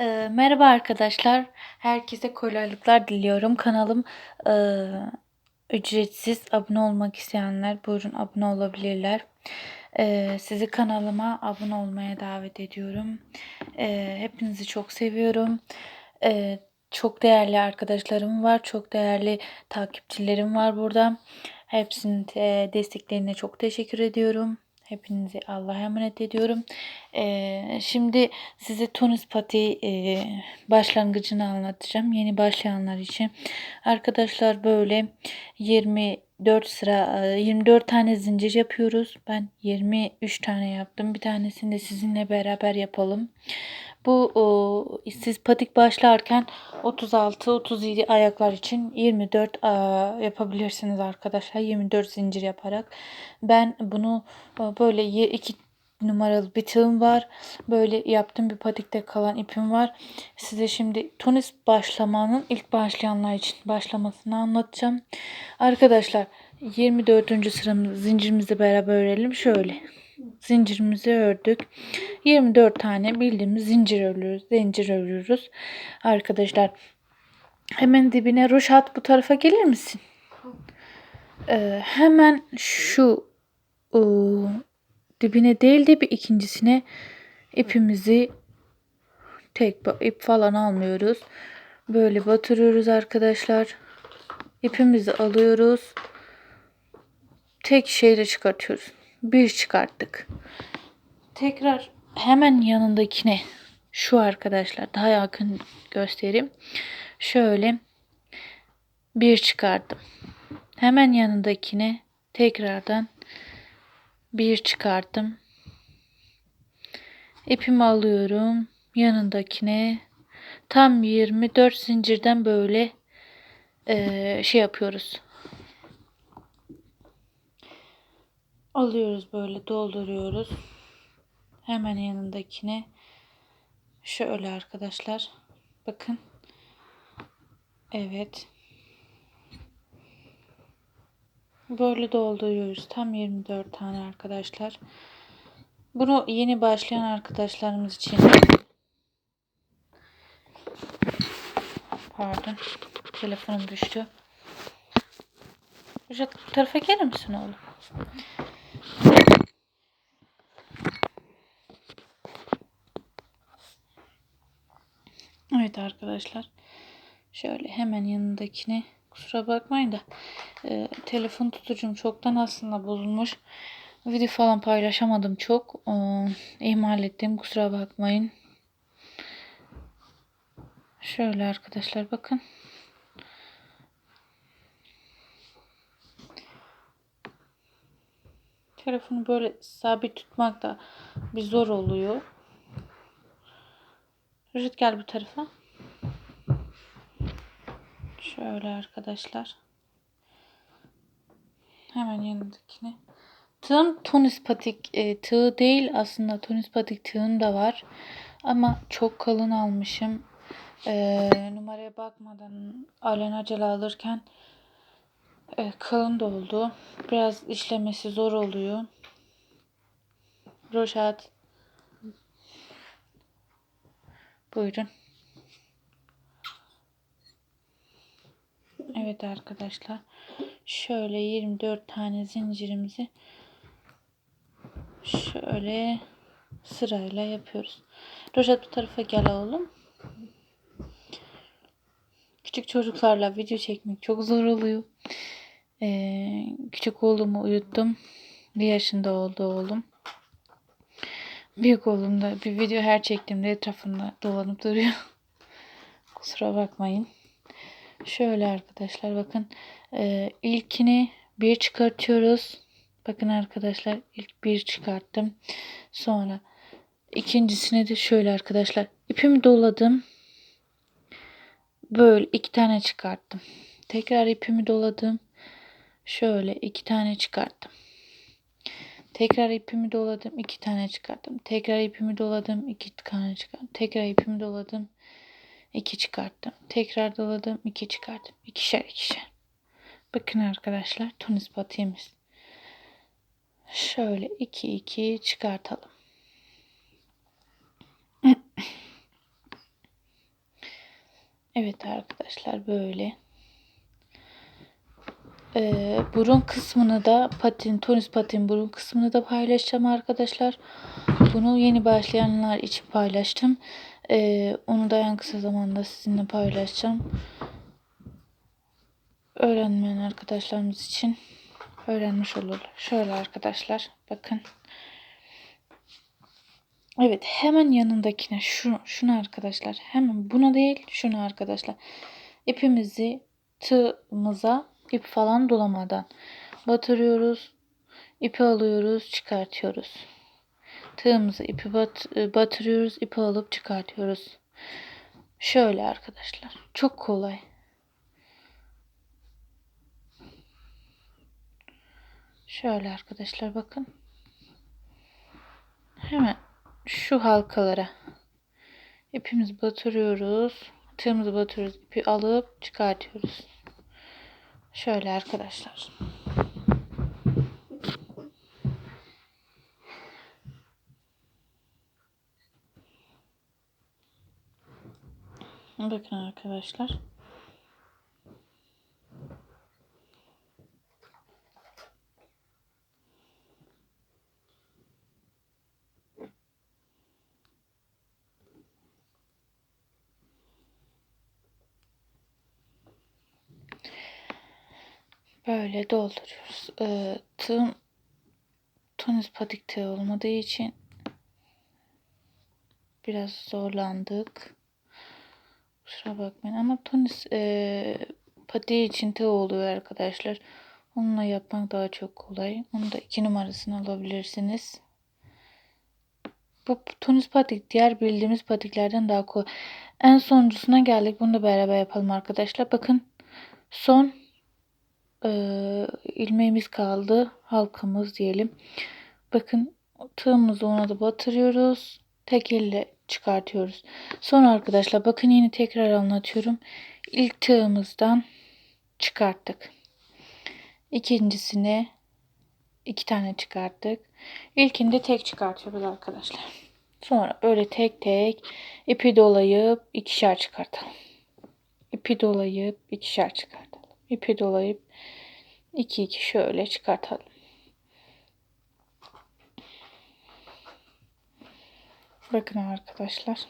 Ee, merhaba arkadaşlar. Herkese kolaylıklar diliyorum. Kanalım e, ücretsiz. Abone olmak isteyenler buyurun abone olabilirler. Ee, sizi kanalıma abone olmaya davet ediyorum. Ee, hepinizi çok seviyorum. Ee, çok değerli arkadaşlarım var. Çok değerli takipçilerim var burada. Hepsinin e, desteklerine çok teşekkür ediyorum. Hepinizi Allah'a emanet ediyorum. Ee, şimdi size Tunis pati e, başlangıcını anlatacağım. Yeni başlayanlar için. Arkadaşlar böyle 24 sıra e, 24 tane zincir yapıyoruz. Ben 23 tane yaptım. Bir tanesini de sizinle beraber yapalım. Bu o, siz patik başlarken 36-37 ayaklar için 24 a, yapabilirsiniz arkadaşlar. 24 zincir yaparak. Ben bunu e, böyle iki numaralı bir tığım var. Böyle yaptığım bir patikte kalan ipim var. Size şimdi Tunis başlamanın ilk başlayanlar için başlamasını anlatacağım. Arkadaşlar 24. sıramız zincirimizi beraber örelim. Şöyle zincirimizi ördük. 24 tane bildiğimiz zincir örüyoruz. Zincir örüyoruz. Arkadaşlar hemen dibine Roşat bu tarafa gelir misin? Ee, hemen şu ıı, dibine değil de bir ikincisine ipimizi tek ip falan almıyoruz. Böyle batırıyoruz arkadaşlar. İpimizi alıyoruz. Tek şeyle çıkartıyoruz. Bir çıkarttık. Tekrar hemen yanındakine şu arkadaşlar daha yakın göstereyim. Şöyle bir çıkardım. Hemen yanındakine tekrardan bir çıkarttım. İpimi alıyorum. Yanındakine tam 24 zincirden böyle eee, şey yapıyoruz. Alıyoruz böyle dolduruyoruz. Hemen yanındakine şöyle arkadaşlar. Bakın. Evet. Böyle dolduruyoruz. Tam 24 tane arkadaşlar. Bunu yeni başlayan arkadaşlarımız için Pardon. Telefonum düştü. Şu tarafa gelir misin oğlum? Evet arkadaşlar. Şöyle hemen yanındakine kusura bakmayın da e, telefon tutucum çoktan aslında bozulmuş. Video falan paylaşamadım çok. E, ihmal ettim kusura bakmayın. Şöyle arkadaşlar bakın. Telefonu böyle sabit tutmak da bir zor oluyor. Rüşit gel bu tarafa. Şöyle arkadaşlar. Hemen yanındakine. Tığım Tunis patik e, tığ değil aslında Tunis patik tığım da var. Ama çok kalın almışım. E, numaraya bakmadan alelacele alırken kalın da oldu. Biraz işlemesi zor oluyor. Roşat. Buyurun. Evet arkadaşlar. Şöyle 24 tane zincirimizi şöyle sırayla yapıyoruz. Roşat bu tarafa gel oğlum. Küçük çocuklarla video çekmek çok zor oluyor. Ee, küçük oğlumu uyuttum. Bir yaşında oldu oğlum. Büyük oğlum da bir video her çektiğimde etrafında dolanıp duruyor. Kusura bakmayın. Şöyle arkadaşlar bakın. Ee, ilkini bir çıkartıyoruz. Bakın arkadaşlar ilk bir çıkarttım. Sonra ikincisine de şöyle arkadaşlar. ipimi doladım. Böyle iki tane çıkarttım. Tekrar ipimi doladım. Şöyle iki tane çıkarttım. Tekrar ipimi doladım. iki tane çıkarttım. Tekrar ipimi doladım. iki tane çıkarttım. Tekrar ipimi doladım. iki çıkarttım. Tekrar doladım. iki çıkarttım. İkişer ikişer. Bakın arkadaşlar Tunis patiğimiz. Şöyle iki iki çıkartalım. Evet arkadaşlar böyle. Ee, burun kısmını da patin, tonis patin burun kısmını da paylaşacağım arkadaşlar. Bunu yeni başlayanlar için paylaştım. Ee, onu da en kısa zamanda sizinle paylaşacağım. Öğrenmeyen arkadaşlarımız için öğrenmiş olurlar. Şöyle arkadaşlar bakın. Evet hemen yanındakine şu şunu arkadaşlar hemen buna değil şunu arkadaşlar ipimizi tığımıza ip falan dolamadan batırıyoruz ipi alıyoruz çıkartıyoruz tığımızı ipi bat, batırıyoruz ipi alıp çıkartıyoruz şöyle arkadaşlar çok kolay şöyle arkadaşlar bakın hemen şu halkalara ipimizi batırıyoruz. Tığımızı batırıyoruz. ipi alıp çıkartıyoruz. Şöyle arkadaşlar. Bakın arkadaşlar. Böyle dolduruyoruz. Ee, tığım tonis patik tığ olmadığı için biraz zorlandık. Kusura bakmayın ama tonis e, patiği için tığ oluyor arkadaşlar. Onunla yapmak daha çok kolay. Onu da iki numarasını alabilirsiniz. Bu tonis patik diğer bildiğimiz patiklerden daha kolay. En sonuncusuna geldik. Bunu da beraber yapalım arkadaşlar. Bakın son e, ilmeğimiz kaldı. Halkamız diyelim. Bakın tığımızı ona da batırıyoruz. Tek elle çıkartıyoruz. Sonra arkadaşlar bakın yine tekrar anlatıyorum. İlk tığımızdan çıkarttık. İkincisine iki tane çıkarttık. İlkinde tek çıkartıyoruz arkadaşlar. Sonra böyle tek tek ipi dolayıp ikişer çıkartalım. İpi dolayıp ikişer çıkartalım. İpi dolayıp 2 2 şöyle çıkartalım. Bakın arkadaşlar.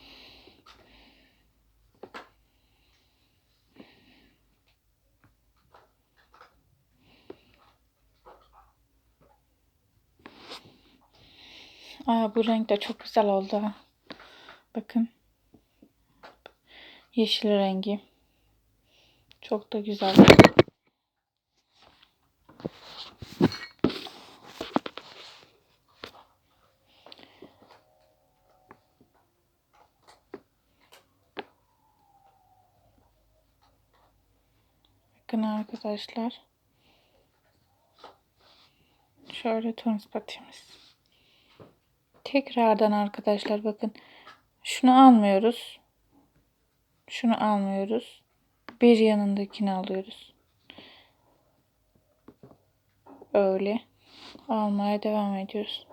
Aa, bu renk de çok güzel oldu. Bakın. Yeşil rengi. Çok da güzel. Bakın arkadaşlar. Şöyle tonis patiğimiz. Tekrardan arkadaşlar bakın. Şunu almıyoruz. Şunu almıyoruz. Bir yanındakini alıyoruz. Öyle. Almaya devam ediyoruz.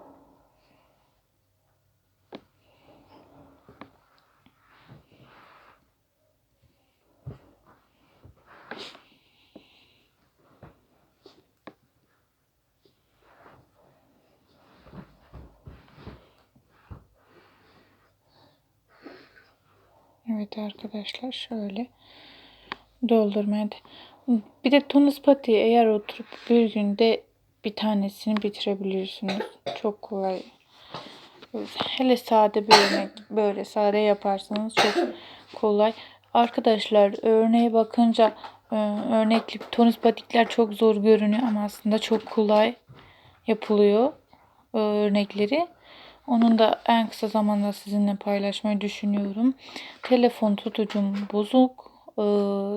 Evet arkadaşlar şöyle doldurmaya. Bir de Tunus pati eğer oturup bir günde bir tanesini bitirebilirsiniz. Çok kolay. Hele sade bir örnek böyle sade yaparsanız çok kolay. Arkadaşlar örneğe bakınca e, örnekli tonus patikler çok zor görünüyor ama aslında çok kolay yapılıyor e, örnekleri. Onun da en kısa zamanda sizinle paylaşmayı düşünüyorum. Telefon tutucum bozuk. Ee,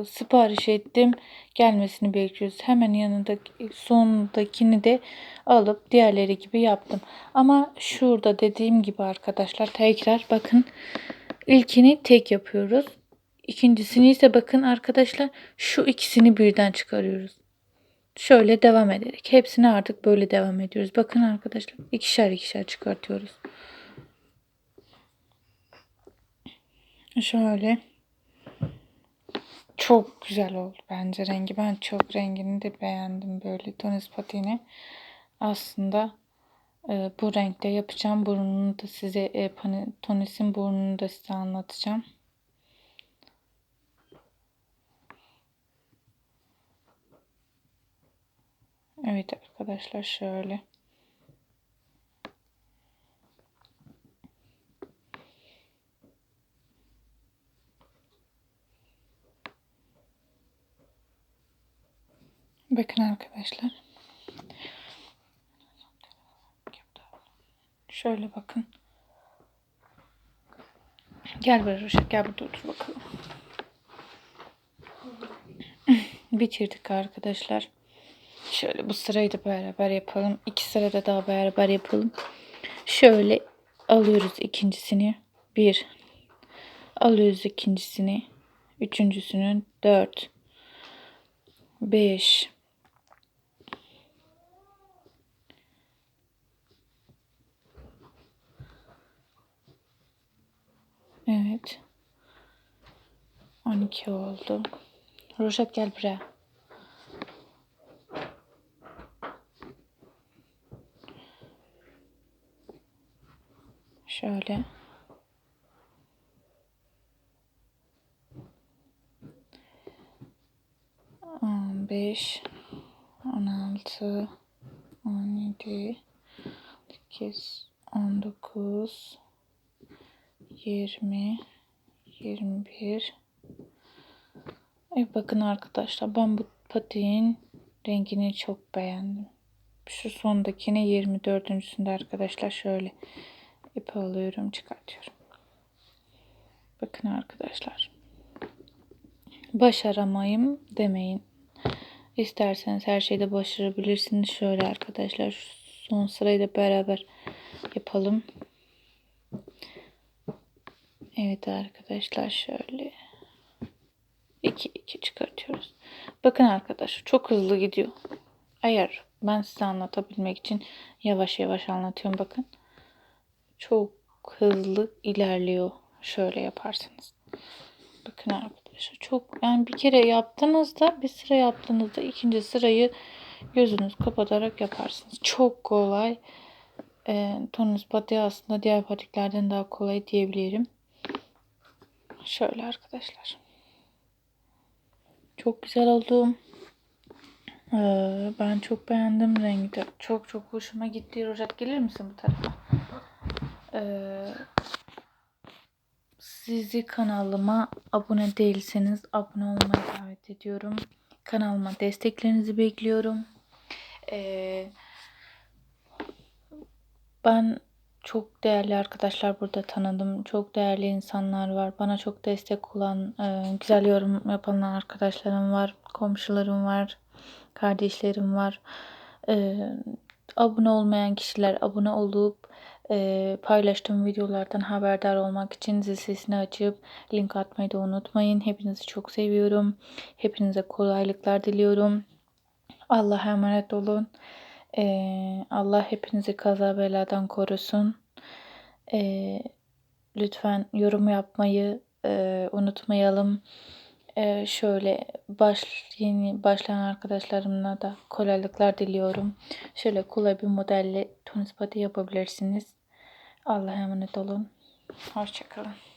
sipariş ettim. Gelmesini bekliyoruz. Hemen yanındaki sondakini de alıp diğerleri gibi yaptım. Ama şurada dediğim gibi arkadaşlar tekrar bakın ilkini tek yapıyoruz. İkincisini ise bakın arkadaşlar şu ikisini birden çıkarıyoruz. Şöyle devam ederek. Hepsini artık böyle devam ediyoruz. Bakın arkadaşlar ikişer ikişer çıkartıyoruz. Şöyle. Çok güzel oldu bence rengi. Ben çok rengini de beğendim böyle tonis patiğini. Aslında e, bu renkte yapacağım. Burnunu da size e, tonisin burnunu da size anlatacağım. Evet arkadaşlar şöyle. Bakın arkadaşlar. Şöyle bakın. Gel Ruşa gel burada otur bakalım. Bitirdik arkadaşlar. Şöyle bu sırayı da beraber yapalım. İki sırada daha beraber yapalım. Şöyle alıyoruz ikincisini. Bir. Alıyoruz ikincisini. Üçüncüsünün dört. Beş. Evet. 12 oldu. Roşat gel buraya. Şöyle. On beş, on altı, on yedi, sekiz, on dokuz, yirmi, yirmi bir. E bakın arkadaşlar ben bu patiğin rengini çok beğendim. Şu sondakini 24.sünde arkadaşlar şöyle ipi alıyorum çıkartıyorum. Bakın arkadaşlar. Başaramayım demeyin. İsterseniz her şeyde başarabilirsiniz. Şöyle arkadaşlar şu son sırayı da beraber yapalım. Evet arkadaşlar şöyle 2 2 çıkartıyoruz. Bakın arkadaşlar çok hızlı gidiyor. Eğer ben size anlatabilmek için yavaş yavaş anlatıyorum bakın. Çok hızlı ilerliyor. Şöyle yaparsanız. Bakın arkadaşlar çok yani bir kere yaptığınızda bir sıra yaptığınızda ikinci sırayı gözünüz kapatarak yaparsınız. Çok kolay. E, tonus patiği aslında diğer patiklerden daha kolay diyebilirim. Şöyle arkadaşlar. Çok güzel oldu. Ee, ben çok beğendim rengi de. Çok çok hoşuma gitti. Rojat gelir misin bu tarafa? Ee, sizi kanalıma abone değilseniz abone olmayı davet ediyorum. Kanalıma desteklerinizi bekliyorum. Ee, ben çok değerli arkadaşlar burada tanıdım. Çok değerli insanlar var. Bana çok destek olan, e, güzel yorum yapan arkadaşlarım var. Komşularım var. Kardeşlerim var. E, abone olmayan kişiler abone olup e, paylaştığım videolardan haberdar olmak için zil sesini açıp link atmayı da unutmayın. Hepinizi çok seviyorum. Hepinize kolaylıklar diliyorum. Allah'a emanet olun. Ee, Allah hepinizi kaza beladan korusun. Ee, lütfen yorum yapmayı e, unutmayalım. Ee, şöyle baş yeni başlayan arkadaşlarımla da kolaylıklar diliyorum. Şöyle kolay bir modelle tonis pati yapabilirsiniz. Allah'a emanet olun. Hoşçakalın.